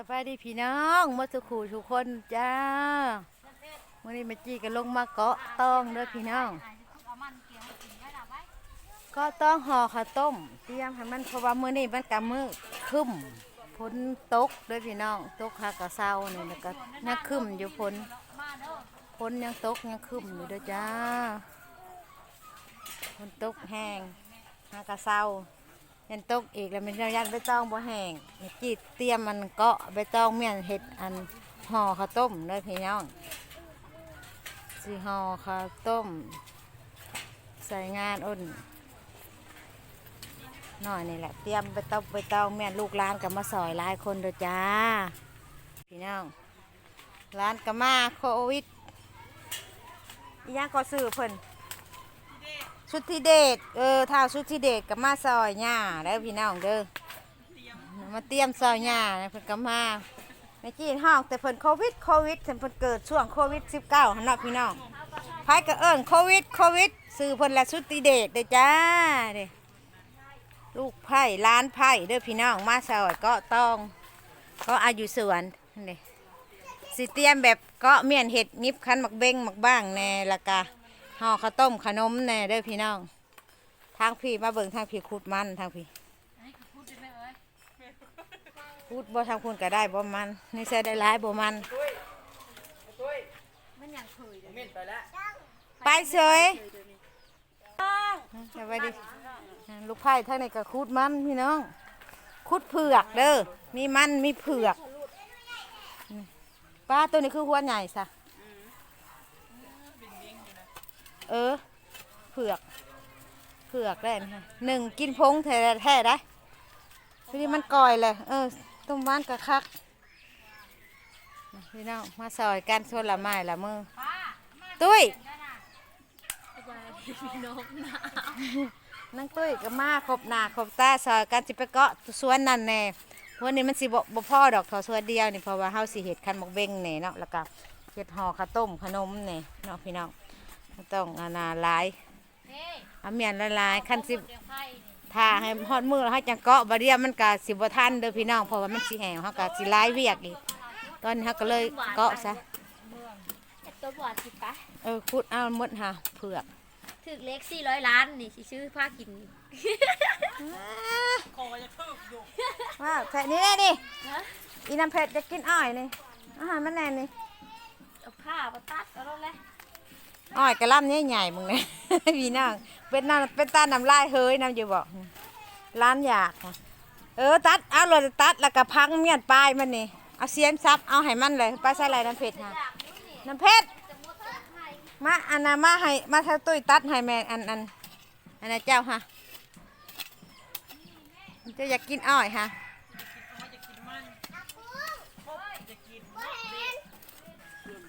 สบายดีพี่น้องมาสุขูทุกคนจ้าวันนี้ม่จีก็ลงมาเกาะต้องเด้อพี่น้องก็ต้องห่อข้าวต้มเตรียมให้มันเพราะว่ามื้อนี้มันกำมือคึมฝนตกด้อพี่น้องตกหากะเศร้านี่แล้วก็ยังคึมอยู่ฝนฝนยังตกยังคึมอยู่เด้อจ้าฝนตกแห้งหากะเศร้า ยันตกอีกแล้วมันยันใบตองบ่แห้งนี่จีเตรียมมันเกาะใบตองเมียนเห็ดอันห่อข้าวต้มเลยพี่น้องสิห่อข้าวต้ม ใส่งานอ้นหน่อยนี่แหละเตรียมใบตองใบตองเมียนลูกร้านกับมาซอยหลายคนเด้อจ้า พี่น้องร้านกับมาโควิดยังก็ซื้อเพิ่น ชุดที่เดทเออท้าชุดที่เดทกับมาซอยหญ้าแล้วพี่น้องเด้อมาเตรียมซอยหญ้านะเพิ่นก็มาในจีนห้องแต่เพิ่นโควิดโควิดเพิ่นเกิดช่วงโควิด19หั่นเนาะพี่น้องไผก็เอิ้นโควิดโควิดซื้อเพิ่นละชุดที่เดทเด้อจ้าเด้ลูกไผ่ล้านไผ่เด้อพี่น้องมาซอยเก็ต้องก็อายุสวนนี่สิเตรียมแบบเก็เมียนเห็ดงิบคันหมักเบ้งหมักบ้างแน่ละกะ ห่อข้าวต้มขนมแน่เด้อพี่น้อง ทางพี่มาเบิ่งทางพี่ขุดมันทางพี่ขุดบ่ทางคุณก็ได้บ่มันนี่ใส่ได้หลายบ่มันไปเฉยสวัสดีลูกไผ่ทางนี้ก็ขุดมันพี่น้องขุดเผือกเด้อ มีมันมีเผือก ป้าตัวนี้คือหัวใหญ่ซะ เออ เผือก เผือกได้นะหนึ่งกินพงแท้แท้ได้ทีนี้มันก่อยเลย เออ ต้มบ้านกะคักมาพี่น้อง มาซอยกันชวนละไม้ละมือ ตุ้ยนั่งตุ้ยก็มาครบหน้าครบตาซอยกันสิไปเกาะสวนนั่นแน่เพราะนี่มันสิบ่บ่พ่อดอกทอสวนเดียวนี่เพราะว่าเฮาสิเฮ็ดคันหมกเบ้งนี่เนาะแล้วก็เฮ็ดห่อข้าวต้มขนมนี่เนาะพี่น้อง ต้องอานาหลายเอาเมียนละลายขั้นสิบถ้าให้ฮอดมือแล้วให้จังเกาะบาเดียมันก็สิบ่ทันเด้อพี่น้องเพราะว่ามันสิแห้งเฮาก็สิหลายเวียกอีก ตอนนี้เฮาก็เลยเกาะซะตัวบอดสิปะเออขุดเอาหมดหาเผือกถึกเล็กสี่ร้อยล้านนี่สิซื้อผ้ากินว้าวแค่นี้แน่นี่ฮะอีน้ำเผ็ดจะกินอ้อยนี่อาหารมันแน่นี่เอาผ้ามาตัดเอาแล้วแหละ อ้อยกระลำนี้ใหญ่มึงเนี่ยพี่น้องเป็นน้ำเป็นตาน้ำลายเฮยน้ำอยู่บ่ร้านอยาก เออตัดเอาเลยตัดแล้วก็พังเมียนปลายมันนี่เอาเสียมซับเอาให้มันเลยไปใส่อะไรน้ำเผ็ดค่ะน้ำเพชรมาอันน่ะมาให้มาเท่าตุ้ยตัดให้แม่อันอันอันน่ะเจ้าฮะจ้าอยากกินอ้อยฮะ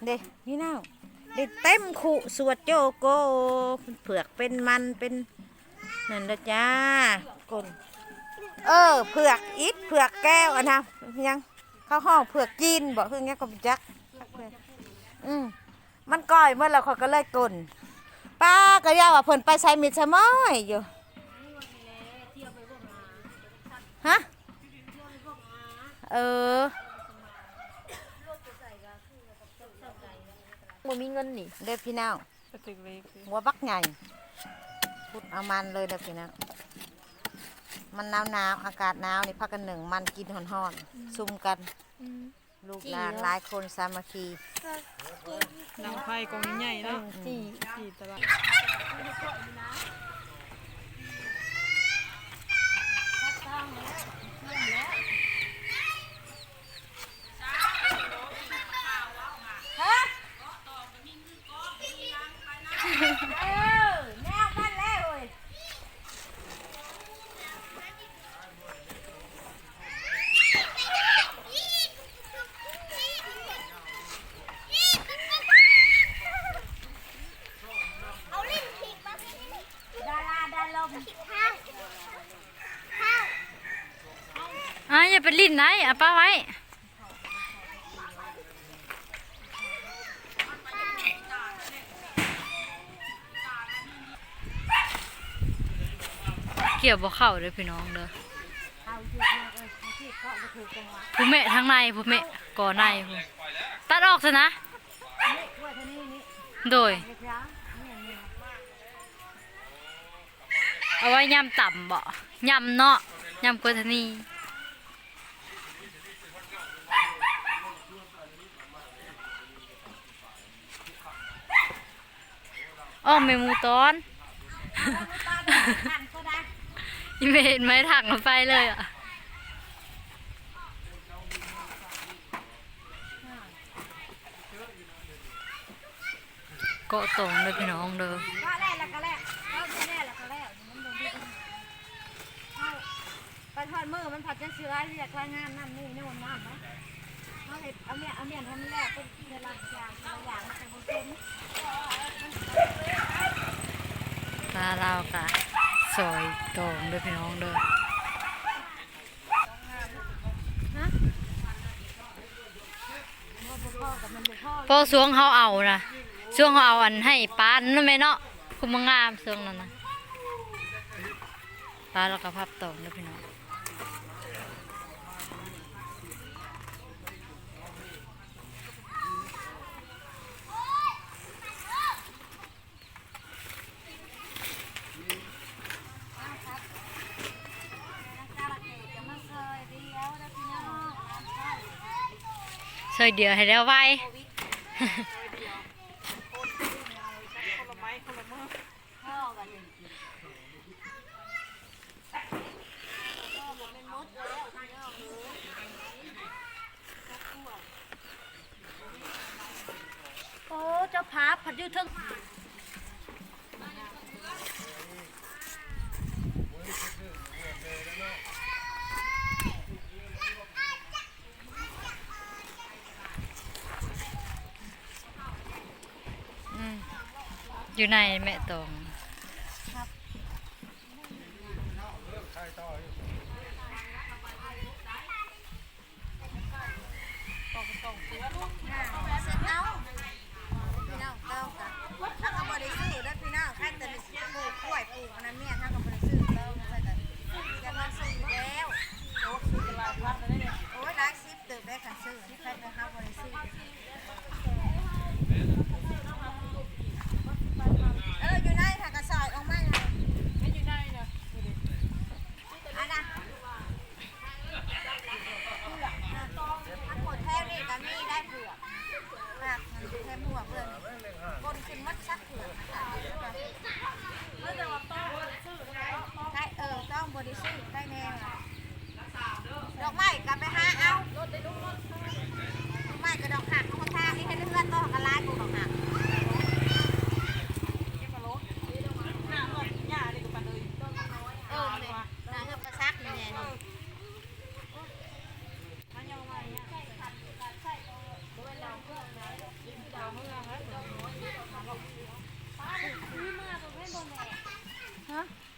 เด็กนี่น้า เด็กเต็มขุสวดโจโกเผือกเป็นมันเป็นนั่นละจ้ากลเออเผือกอิดเผือกแก้วอันนะยังเข้าห้องเผือกจีนบอกคืองี้ก็จักอืมมันก่อยเมื่อเราเขาก็เลยกลนป้าก็ยาว่าเพิ่นไปใส่มิดสมอยอยู่ฮะเออ บ่มีเงินนี่เด้อพี่น้องหัวบักใหญ่พุดเอามันเลยเด้อพี่น้องมันหนาวหนาวๆอากาศหนาวนี่พักกันหนึ่งมันกินห่อนๆซุ่มกันลูกหลานหลายคนสามัคคีดังไฟกองใหญ่ๆเนาะจีสี่ตลาดเออแนวมันแล้วเว้ย เอาลิ้นผิดมาพี่นี่ ดาราดาลม ข้าวข้าว อะอย่าไป ลิ้นไหนอะป้าไว้เกี่ยวบ่เข้าเลยพี่น้องเด้อเอาเยอะๆเลยที่เกาะก็ถือจังหวะผู้แม่ทางในผู้แม่ก่อในผู้ตัดออกซะนะนะ โดย เอาไว้ยำต่ำบ่ยำเนาะยำกวนทนี อ้อมเมมูตอนขันก็ได้ยังไม่เห็นไม้ถักมาไปเลยอะเกาะตรงเลยพี่น้องเด้อไปทอดมือมันผัดจะเชื้อเรียกว่างานนั่นนี่โน่นนั่นนะเอาเห็ดเอาเมียเอาเมียทำแรกเป็นทีละอย่างทีละอย่างมันจะบ่เป็นตา เรากะสอยตรงเด้อพี่น้องเด้อพอกับมันบ่พ่อสวงเขาเอานะสวงเขาเอาอันให้ปานนั่นไหมเนาะคุณมังงามสวงนั่นนะปลาเราก็พับตรงเด้อพี่น้อง จะมาซอยเดียวนะพี่น้อง ซอยเดียวให้แล้วไว้โอ้เจ้าพาผัดยู่ทึง อยู่ในแม่ตรง เสร็จเอาพี่น้องเต้ากันถ้าเขาบริสุทธิ์ได้พี่น้องใครแต่ไปปลูกกล้วยปลูกอันนั้นเนี่ยถ้าเขาบริสุทธิ์เต้าใส่กันจะมาซื้อแล้วโอ้ซื้อตลาดวัดเลยเนี่ยโอ้ยหลายสิบเติบได้ขันซื้อใครแต่เขาบริสุทธิ์เอออยู่ในค่ะกระสอบออกมาเลยไม่อยู่ในนะอันน่ะทั้งหมดแท่นี่ก็มีได้เผือกหักมันแค่หมวกเลยบนขึ้นมัดซักเผือกนะคะใช่เออต้องบริสุทธิ์ได้แน่ล่ะดอกไม้กลับไปหาเอาดอกไม้กับดอกหักเอามาทาที่ให้เลือดต้องกระลายกูดอกหัก หน้าหอดหญ้าเลยกับปันเลย เออเลยนะเฮือบกระซักนี่แน่นี่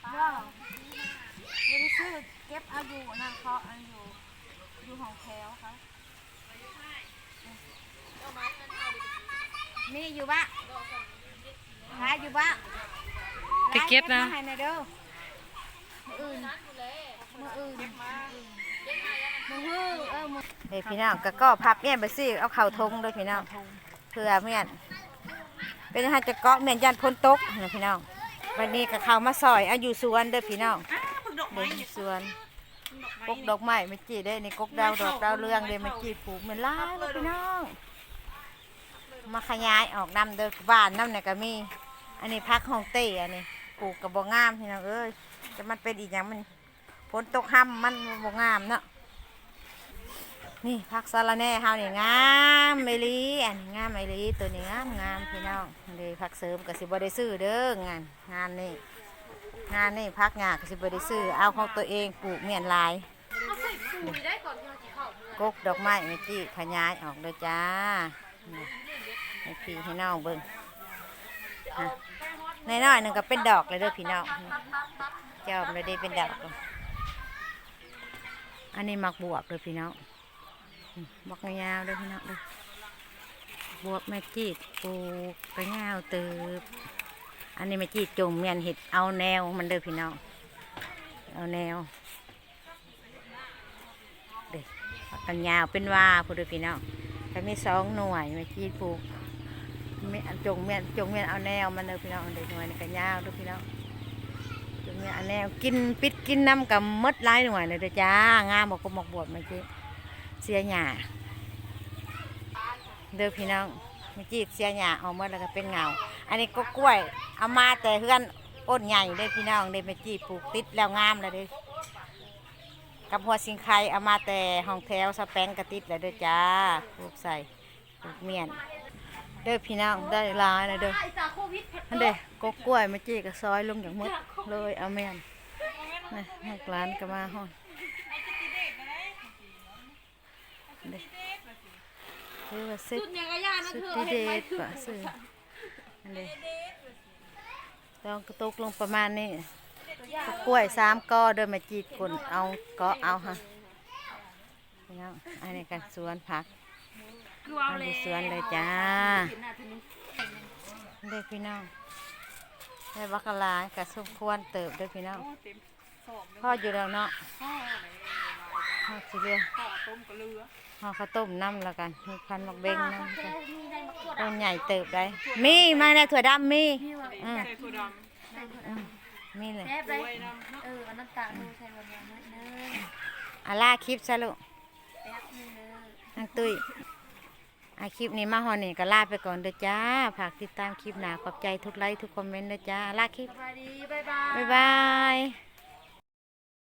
ฮะว่าไม่ได้ซื้อเก็บเอาอยู่นั่นเขาอันอยู่อยู่ของแถวค่ะมีอยู่บ้าขายอยู่บ้าไปเก็บนะมาให้หน่อยเด้อมืออื่นมืออื่นมือฮือเออมือเฮ้ยพี่น้องก็ก็พับเนี่ยไปสิเอาเข่าทงเลยพี่น้องเพื่อเมียนเป็นให้จะเกาะเมียนยันพ้นตกนะพี่น้อง วันนี้ก็เข้ามาซอยเอาอยู่สวนเด้อพี่น้องดอกเดิไม้นสวนกกดอกไม้ไม่จีได้นี่กกดาวดอกดาวเรืองเด้ไม่จีปลูกเหมือนหล้ายเลยพี่น้อง มาขยายออกน้ำเด้อบ้านน้ำเนี่ยก็มี อันนี้พักของเต้อันนี้ปลูกกับบ่งามพี่น้องเอ้ยแต่มันเป็นอีกอย่างมันฝนตกห้ำมันบ่งามเนาะนี่พักสะระแหน่เฮานี่งามไมลีอันนี้งามไมลีตัวนี้งามงามพี่น้อง เลยพักเสริมก็สิบได้ซื้อเด้องานงานนี่งานนี่พักงานก็สิบได้ซื้อเอาของตัวเองปลูกเมียนลายกกดอกไม้ไม่จี้ขยายออกเลยจ้านี่ให้พี่ให้น้องเบิ่งในน้อยหนึ่งก็เป็นดอกเลยเด้อพี่น้องเจ้าไม่ได้เป็นดอกอันนี้มักบวบเลยพี่น้องมักยาวเลยพี่น้องเด้อ บวบแม่จีดปลูกกระยาวเติบอันนี้ไม่จีจมเมียนเห็ดเอาแนวมันเด้อพี่น้องเอาแนวผักกันยาวเป็นว่าพูดดูพี่น้องก็มีสองหน่วยแมาจีปลูกเมียจงเมียนจงเมียนเอาแนวมันเด้อพี่น้องเด็กหน่วยกันยาวเด้อพี่น้องจงเมียนเอาแนวกินปิดกินน้ำกับมดหลายหน่วยเลยเด้อจ้างามบอกก็หมกบวชเมื่อกี้เสียหญ้า เด้อพี่น้องเมื่อกี้เสียหญ้าเอาหมดแล้วก็เป็นเงา อันนี้ก็กล้วยเอามาแต่เฮือนอ้นใหญ่เด้อพี่น้องเด้เมื่อกี้ปลูกติดแล้วงามแล้วเด้อกับหัวสิงไข่เอามาแต่ห้องแถวสแปงกระติดแล้วเด้อจ้าปลูกใส่ปลูกเมียน เด้อพี่น้องได้ลายเลยเด้ออันเด้กกกล้วยเมื่อกี้ก็ซอยลงอย่างหมดเลยเอาเมียนนี่ลูกหลานก็มาห้องเด้ คือว่าสุดยังกระยานะสุดเธอที่เด็ดกว่าซื้ออันเด้ต้องกระตุกลงประมาณนี้กล้วยสามกอเดินมาจีดกนเอาก็เอาฮะพี่น้องอันนี้กันสวนผักคือเอาอันเลยนี้สวนเลยจ้าเด็กพี่น้องได้บักกะลากับสมควรเติบเด้อพี่น้องเต็มสอบพ่ออยู่แล้วเนาะพ่อไหนพ่อสิเรียพ่อ ต้มกระเลือพ่อข้าวต้มน้ำแล้วกันมีพันมักเบงน้ำกันต้นใหญ่เติบได้ มีมาในถั่วดำมีอืมใส่ถั่วดอืมมีเลย แซ่บำเลยด้วยน้ำเออเอาน้ำตาลดูใส่บะหมี่นิดนึงอาล่าคลิปซะลูกแป๊บนึงเลยนางตุ้ยอาคลิปนี้มาฮอนี่ก็ลาไปก่อนเด้อจ้าฝากติดตามคลิปหนาขอบใจทุกไลค์ทุกคอมเมนต์เด้อจ้าลาคลิปสบายดีบ๊ายบายบ๊ายบาย